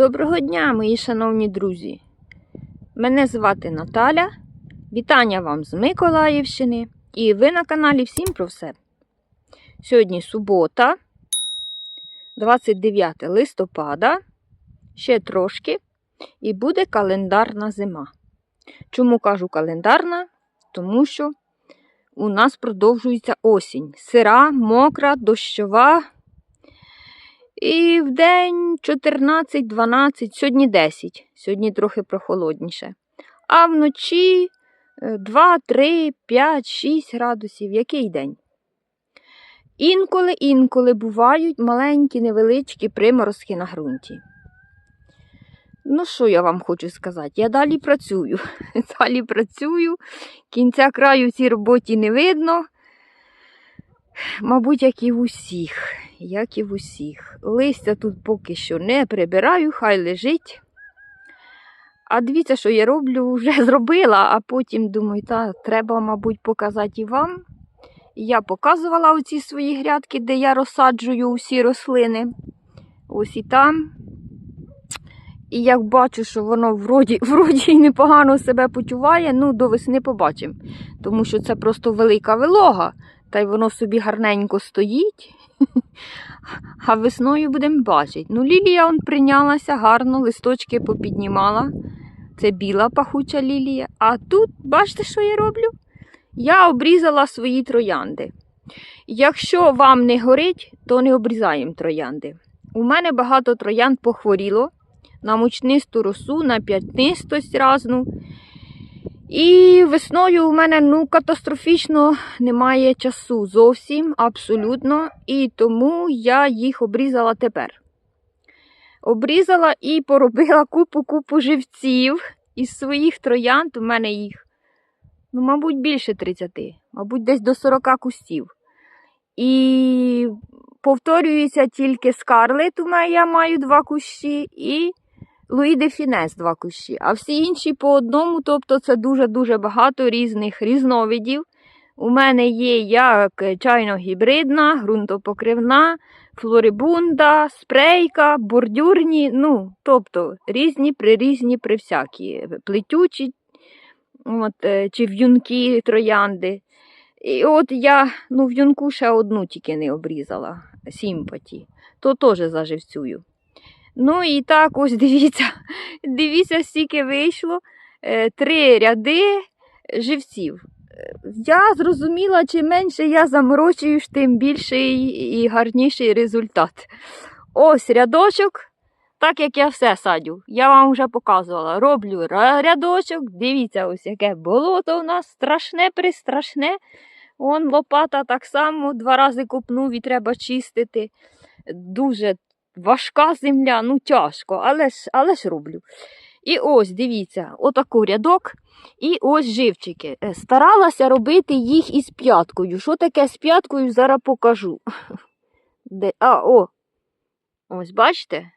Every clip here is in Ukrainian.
Доброго дня, мої шановні друзі! Мене звати Наталя. Вітання вам з Миколаївщини. І ви на каналі Всім про все. Сьогодні субота, 29 листопада, ще трошки, і буде календарна зима. Чому кажу календарна? Тому що у нас продовжується осінь. Сира, мокра, дощова. І в день 14-12, сьогодні 10, сьогодні трохи прохолодніше. А вночі 2, 3, 5, 6 градусів. Який день? Інколи-інколи бувають маленькі невеличкі приморозки на ґрунті. Ну, що я вам хочу сказати? Я далі працюю. Далі працюю. Кінця краю в цій роботі не видно. Мабуть, як і в усіх, як і в усіх. Листя тут поки що не прибираю, хай лежить. А дивіться, що я роблю, вже зробила, а потім думаю, та треба, мабуть, показати і вам. Я показувала оці свої грядки, де я розсаджую усі рослини. Ось і там. І як бачу, що воно вроді, вроді непогано себе почуває, ну, до весни побачимо. Тому що це просто велика вилога. Та й воно собі гарненько стоїть. А весною будемо бачити. Ну, лілія он прийнялася гарно, листочки попіднімала. Це біла пахуча лілія. А тут, бачите, що я роблю? Я обрізала свої троянди. Якщо вам не горить, то не обрізаємо троянди. У мене багато троянд похворіло на мучнисту росу, на п'ятнистость разну. І весною у мене ну, катастрофічно немає часу зовсім, абсолютно. І тому я їх обрізала тепер. Обрізала і поробила купу-купу живців із своїх троянд. У мене їх, ну, мабуть, більше 30, мабуть, десь до 40 кустів. І повторюється тільки скарлет, у мене я маю два кущі, і Луї де Фінес два кущі, а всі інші по одному, тобто це дуже-дуже багато різних різновидів. У мене є як чайно-гібридна, ґрунтопокривна, флорибунда, спрейка, бордюрні, ну, тобто різні прирізні привсякі, плетючі от, е, чи в'юнки троянди. І от я ну, в'юнку ще одну тільки не обрізала, сімпаті, то теж заживцюю. Ну і так, ось дивіться, дивіться, скільки вийшло. Е, Три ряди живців. Я зрозуміла, чим менше я заморочую, тим більший і гарніший результат. Ось рядочок, так як я все садю. Я вам вже показувала. Роблю рядочок. Дивіться, ось яке болото у нас страшне, пристрашне. Вон лопата так само два рази купнув і треба чистити. Дуже важка земля, ну тяжко, але ж, але ж роблю. І ось, дивіться, отаку рядок. І ось живчики. Е, Старалася робити їх із п'яткою. Що таке з п'яткою, зараз покажу. Де? А, о! Ось, бачите?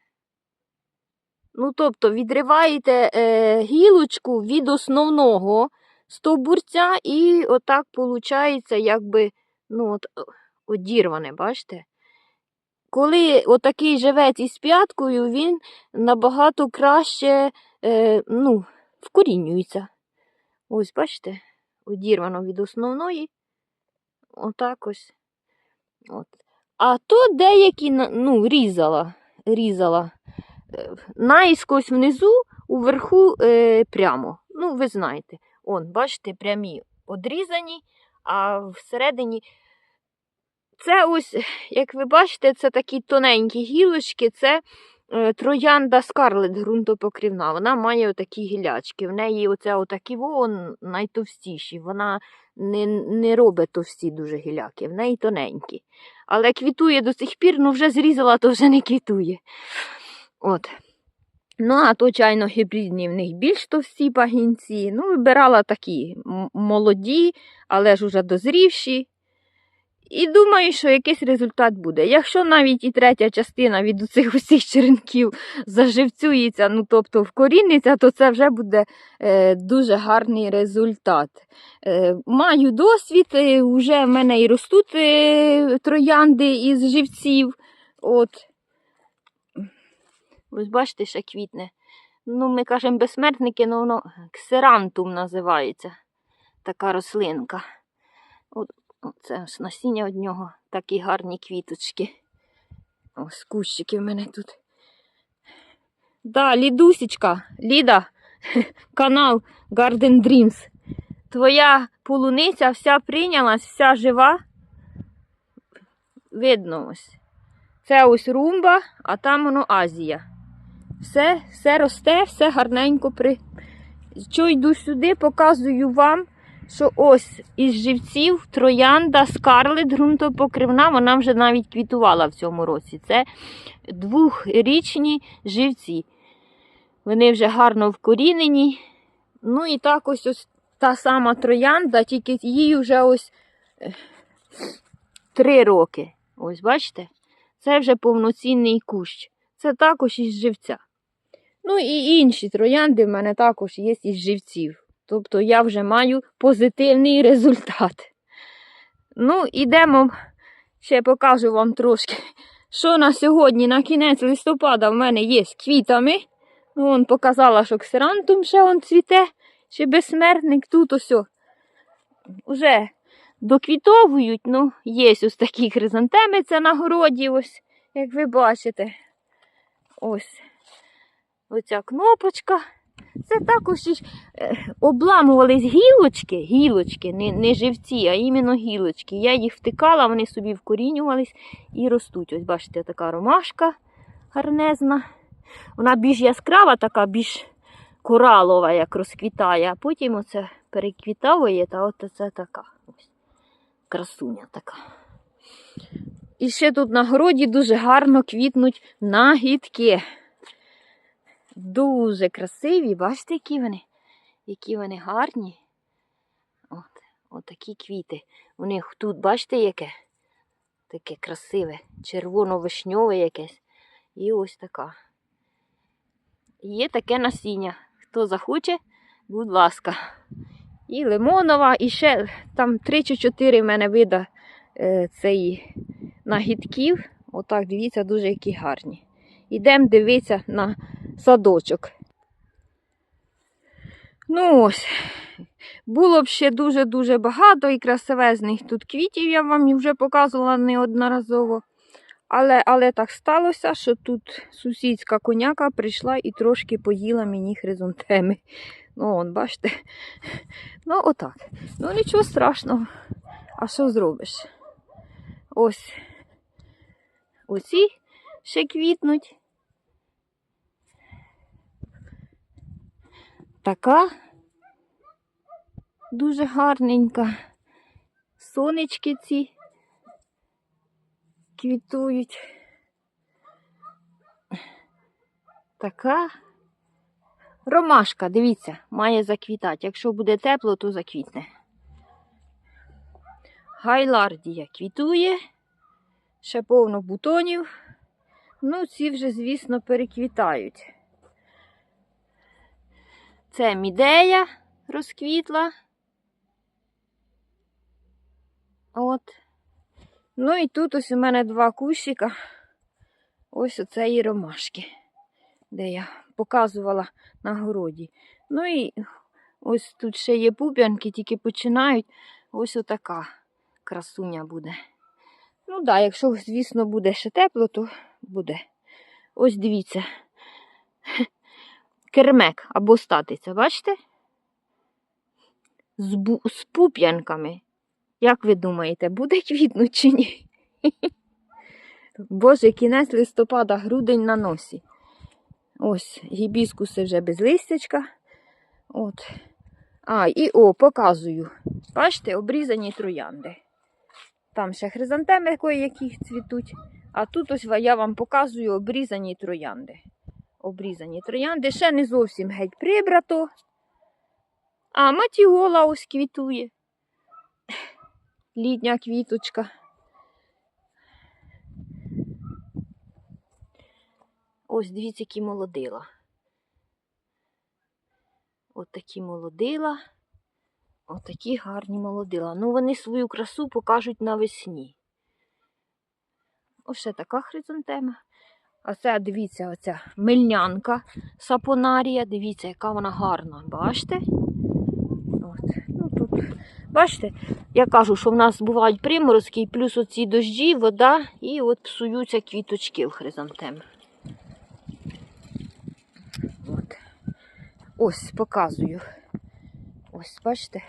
Ну, тобто, відриваєте е, гілочку від основного стовбурця, і отак виходить, якби, ну, от, одірване, бачите? Коли отакий живець із п'яткою, він набагато краще е, ну, вкорінюється. Ось, бачите, одірвано від основної. Отак ось. От. А то деякі ну, різала, різала е, наїскось внизу, уверху е, прямо. Ну, ви знаєте, он, бачите, прямі одрізані, а всередині. Це ось, як ви бачите, це такі тоненькі гілочки, це е, троянда скарлет ґрунтопокрівна. Вона має отакі гілячки. В неї оце отакі вон найтовстіші. Вона не не робить товсті дуже гіляки, в неї тоненькі. Але квітує до сих пір, ну вже зрізала, то вже не квітує. От. Ну, а то, чайно, гібридні в них більш товсті пагінці. Ну, вибирала такі молоді, але ж уже дозрівші. І думаю, що якийсь результат буде. Якщо навіть і третя частина від цих усіх черенків заживцюється, ну тобто вкоріниться, то це вже буде е, дуже гарний результат. Е, Маю досвід, е, вже в мене і ростуть е, троянди із живців. От. Ось бачите, ще квітне. Ну, ми кажемо безсмертники, але воно ксерантум називається. Така рослинка. От, оце ось насіння від нього такі гарні квіточки. Ось кущики в мене тут. Да, Лідусічка, Ліда, канал Garden Dreams. Твоя полуниця вся прийнялась, вся жива. Видно ось. Це ось румба, а там воно Азія. Все, все росте, все гарненько при. Що йду сюди, показую вам, що ось із живців троянда скарлет ґрунтопокривна, вона вже навіть квітувала в цьому році. Це двохрічні живці. Вони вже гарно вкорінені. Ну і так ось ось та сама троянда, тільки їй вже ось е, три роки. Ось бачите? Це вже повноцінний кущ. Це також із живця. Ну і інші троянди в мене також є із живців. Тобто я вже маю позитивний результат. Ну, ідемо, ще покажу вам трошки, що на сьогодні, на кінець листопада, в мене є з квітами. Ну, он показала, що ксерантум ще он цвіте, ще безсмертник тут ось. Уже доквітовують, ну, є ось такі хризантеми, це на городі, ось, як ви бачите. Ось оця кнопочка. Це також е, обламувались гілочки, гілочки, не, не живці, а іменно гілочки. Я їх втикала, вони собі вкорінювались і ростуть. Ось бачите, така ромашка гарнезна. Вона більш яскрава, така, більш коралова, як розквітає, а потім оце переквітовує, та от це така. Красуня така. І ще тут на городі дуже гарно квітнуть нагідки. Дуже красиві, бачите, які вони? Які вони гарні. От, от такі квіти. У них тут, бачите, яке? Таке красиве, червоно-вишньове якесь. І ось така. Є таке насіння. Хто захоче, будь ласка. І лимонова, і ще там 3 чи 4 в мене вида е, цей нагідків. Отак, дивіться, дуже які гарні. Ідемо дивитися на садочок. Ну ось, було б ще дуже-дуже багато і красивезних тут квітів, я вам вже показувала неодноразово. Але, але так сталося, що тут сусідська коняка прийшла і трошки поїла мені хризантеми. Ну, он, бачите. Ну, отак. Ну, нічого страшного. А що зробиш? Ось. Оці ще квітнуть. Така дуже гарненька. Сонечки ці квітують. Така ромашка, дивіться, має заквітати. Якщо буде тепло, то заквітне. Гайлардія квітує, ще повно бутонів. Ну, ці вже, звісно, переквітають. Це мідея розквітла. От. Ну і тут ось у мене два кущика. Ось оцеї ромашки, де я показувала на городі. Ну і ось тут ще є пуп'янки, тільки починають. Ось отака красуня буде. Ну так, да, якщо, звісно, буде ще тепло, то буде. Ось дивіться. Кермек або статиця, бачите? З, бу... з пуп'янками. Як ви думаєте, буде квітнуть чи ні? Боже, кінець листопада, грудень на носі. Ось, гібіскуси вже без листячка. От. А, і о, показую. Бачите, обрізані троянди. Там ще хризантеми які цвітуть. А тут ось я вам показую обрізані троянди. Обрізані троянди. Ще не зовсім геть прибрато. А матіола ось квітує. Літня квіточка. Ось дивіться, які молодила. От такі молодила. От такі гарні молодила. Ну, вони свою красу покажуть навесні. Ось ще така хризантема. А це, дивіться, оця мильнянка сапонарія. Дивіться, яка вона гарна. Бачите? От. Ну, тут, бачите, я кажу, що в нас бувають приморозки, і плюс оці дощі, вода, і от псуються квіточки в хризантеми. От. Ось, показую. Ось, бачите,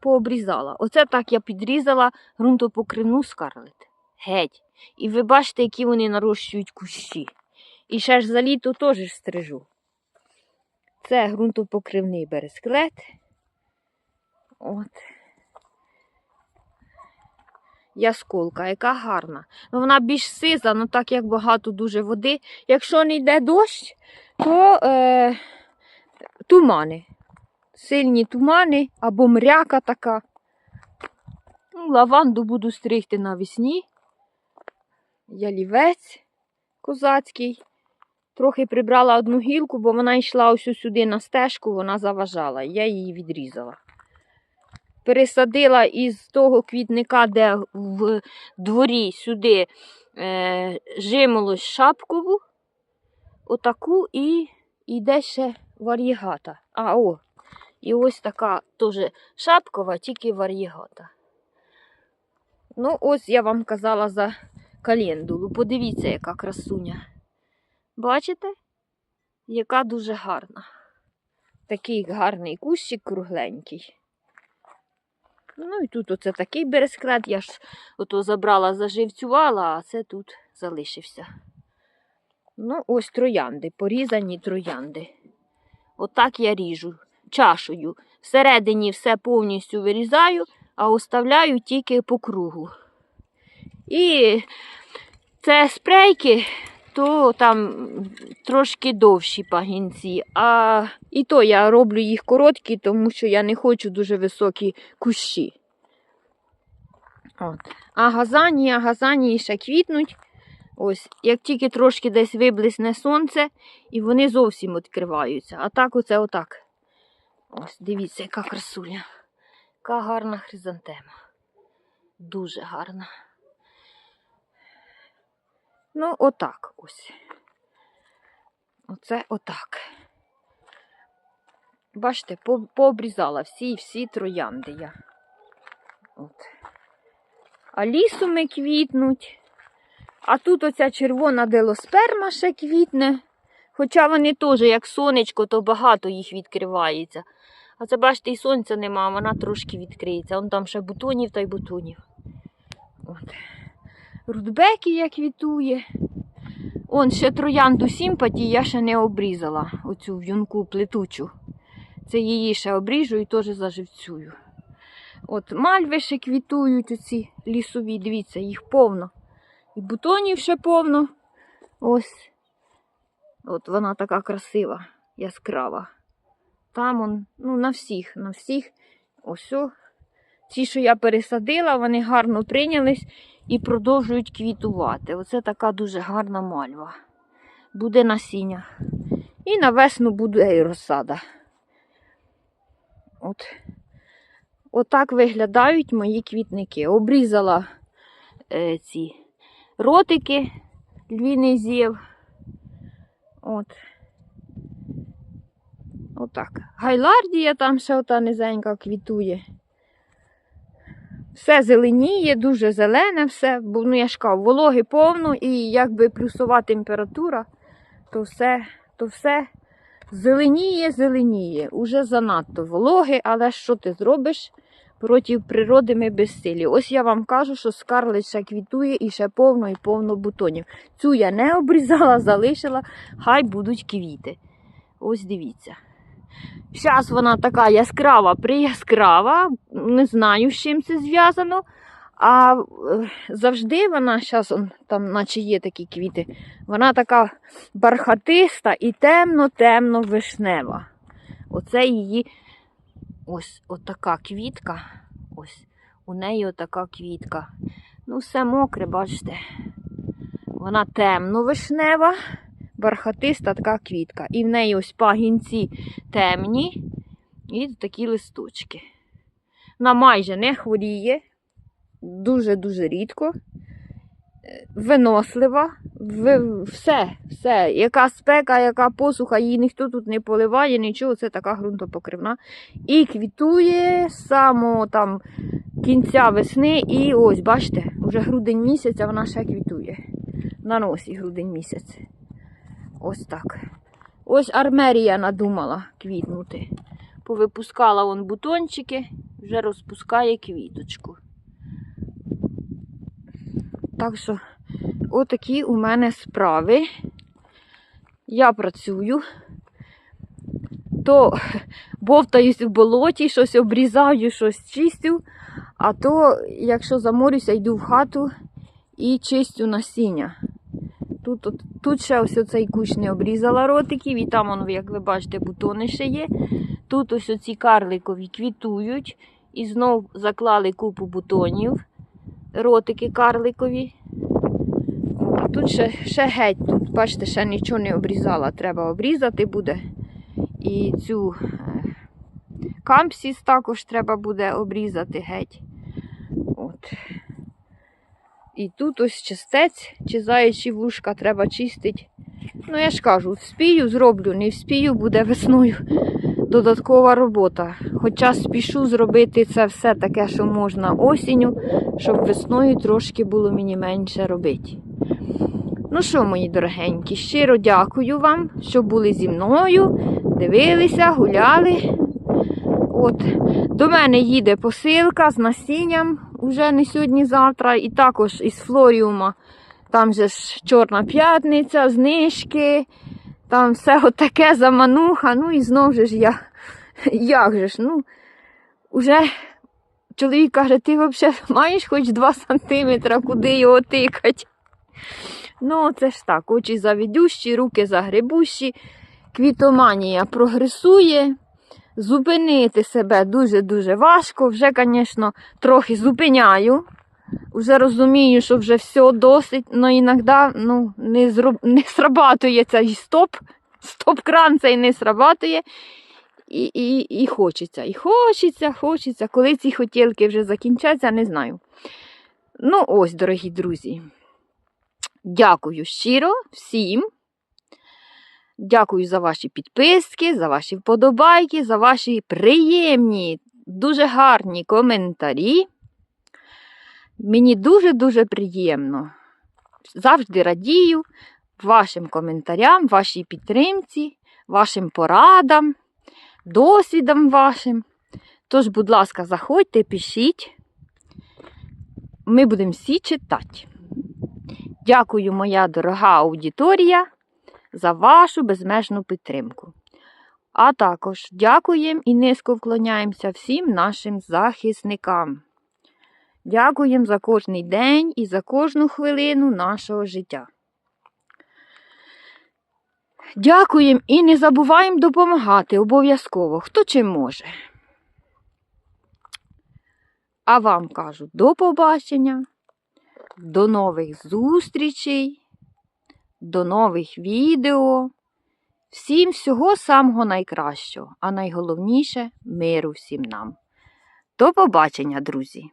пообрізала. Оце так я підрізала ґрунтопокривну скарлет. Геть. І ви бачите, які вони нарощують кущі. І ще ж за літо теж стрижу. Це ґрунтопокривний бересклет. От. Ясколка, яка гарна. Ну, вона більш сиза, ну так як багато дуже води. Якщо не йде дощ, то е, тумани. Сильні тумани або мряка така. Ну, лаванду буду стригти навесні. Ялівець козацький. Трохи прибрала одну гілку, бо вона йшла ось сюди на стежку, вона заважала. Я її відрізала. Пересадила із того квітника, де в дворі сюди е, жимолость шапкову, отаку і йде ще вар'єгата. А, о, і ось така теж шапкова, тільки вар'єгата. Ну, ось я вам казала за календулу. Подивіться, яка красуня. Бачите? Яка дуже гарна. Такий гарний кущик кругленький. Ну і тут оце такий бересклет, я ж ото забрала, заживцювала, а це тут залишився. Ну, ось троянди, порізані троянди. Отак я ріжу чашею. Всередині все повністю вирізаю, а оставляю тільки по кругу. І це спрейки, то там трошки довші пагінці. А і то я роблю їх короткі, тому що я не хочу дуже високі кущі. От. А газанії, а газанії ще квітнуть. Ось, як тільки трошки десь виблисне сонце, і вони зовсім відкриваються. А так оце отак. Ось, дивіться, яка красуня. Яка гарна хризантема. Дуже гарна. Ну, отак ось. Оце отак. Бачите, по- пообрізала всі всі троянди я. От. А лісуми квітнуть. А тут оця червона делосперма ще квітне. Хоча вони теж, як сонечко, то багато їх відкривається. А це, бачите, і сонця нема, вона трошки відкриється. Вон там ще бутонів та й бутонів. От. Рудбекія квітує. Он ще троянду сімпаті я ще не обрізала. Оцю в'юнку плетучу. Це її ще обріжу і теж заживцюю. От мальви ще квітують оці лісові, дивіться, їх повно. І бутонів ще повно. Ось. От вона така красива, яскрава. Там он, ну, на всіх, на всіх. Ось. Ці, що я пересадила, вони гарно прийнялись і продовжують квітувати. Оце така дуже гарна мальва. Буде насіння. І на весну буде і розсада. От. Отак виглядають мої квітники. Обрізала е, ці ротики, львіний зєв. От. Отак. Гайлардія там ще ота низенька квітує. Все зеленіє, дуже зелене все, бо ну, я ж кажу, вологи повно і якби плюсова температура, то все, то все зеленіє, зеленіє. Уже занадто вологи, але що ти зробиш? Проти природи ми безсилі. Ось я вам кажу, що скарлет ще квітує і ще повно і повно бутонів. Цю я не обрізала, залишила, хай будуть квіти. Ось дивіться. Зараз вона така яскрава, прияскрава, не знаю, з чим це зв'язано. А е, завжди вона, зараз там, наче є такі квіти, вона така бархатиста і темно-темно вишнева. Оце її ось отака квітка. Ось у неї отака квітка. Ну, все мокре, бачите. Вона темно-вишнева, бархатиста така квітка. І в неї ось пагінці темні і такі листочки. Вона майже не хворіє, дуже-дуже рідко. винослива, ви- все, все. Яка спека, яка посуха, її ніхто тут не поливає, нічого, це така ґрунтопокривна. І квітує з самого там кінця весни. І ось, бачите, вже грудень місяць, вона ще квітує. На носі грудень місяць. Ось так. Ось армерія надумала квітнути. Повипускала вон бутончики, вже розпускає квіточку. Так що, отакі у мене справи. Я працюю, то бовтаюсь в болоті, щось обрізаю, щось чистю, а то, якщо заморюся, йду в хату і чистю насіння. Тут, тут, тут ще ось оцей кущ не обрізала ротиків, і там, воно, як ви бачите, бутони ще є. Тут ось оці карликові квітують і знов заклали купу бутонів, ротики карликові. Тут ще, ще геть, тут, бачите, ще нічого не обрізала. Треба обрізати буде. І цю е, кампсіс також треба буде обрізати геть. От. І тут ось чистець чи заячі вушка треба чистити. Ну, я ж кажу, вспію, зроблю, не вспію, буде весною додаткова робота. Хоча спішу зробити це все таке, що можна осінню, щоб весною трошки було мені менше робити. Ну що, мої дорогенькі, щиро дякую вам, що були зі мною, дивилися, гуляли. От, до мене їде посилка з насінням уже не сьогодні-завтра, і також із флоріума. Там же ж Чорна п'ятниця, знижки, там все отаке замануха. Ну і знов же ж я. Як же ж? Ну, уже чоловік каже, ти взагалі маєш хоч 2 сантиметри, куди його тикать. Ну, це ж так, очі завідющі, руки загребущі, квітоманія прогресує. Зупинити себе дуже-дуже важко. Вже, звісно, трохи зупиняю. Вже розумію, що вже все досить, але іноді ну, не, зроб... не срабатує цей стоп. Стоп-кран цей не срабатує. І, і, і хочеться. І хочеться, хочеться. Коли ці хотілки вже закінчаться, не знаю. Ну, ось, дорогі друзі. Дякую щиро всім. Дякую за ваші підписки, за ваші вподобайки, за ваші приємні, дуже гарні коментарі. Мені дуже-дуже приємно. Завжди радію вашим коментарям, вашій підтримці, вашим порадам, досвідам вашим. Тож, будь ласка, заходьте, пишіть. Ми будемо всі читати. Дякую, моя дорога аудиторія, за вашу безмежну підтримку. А також дякуємо і низько вклоняємося всім нашим захисникам. Дякуємо за кожний день і за кожну хвилину нашого життя. Дякуємо і не забуваємо допомагати обов'язково, хто чим може. А вам кажу до побачення, до нових зустрічей, до нових відео. Всім всього самого найкращого, а найголовніше миру всім нам. До побачення, друзі!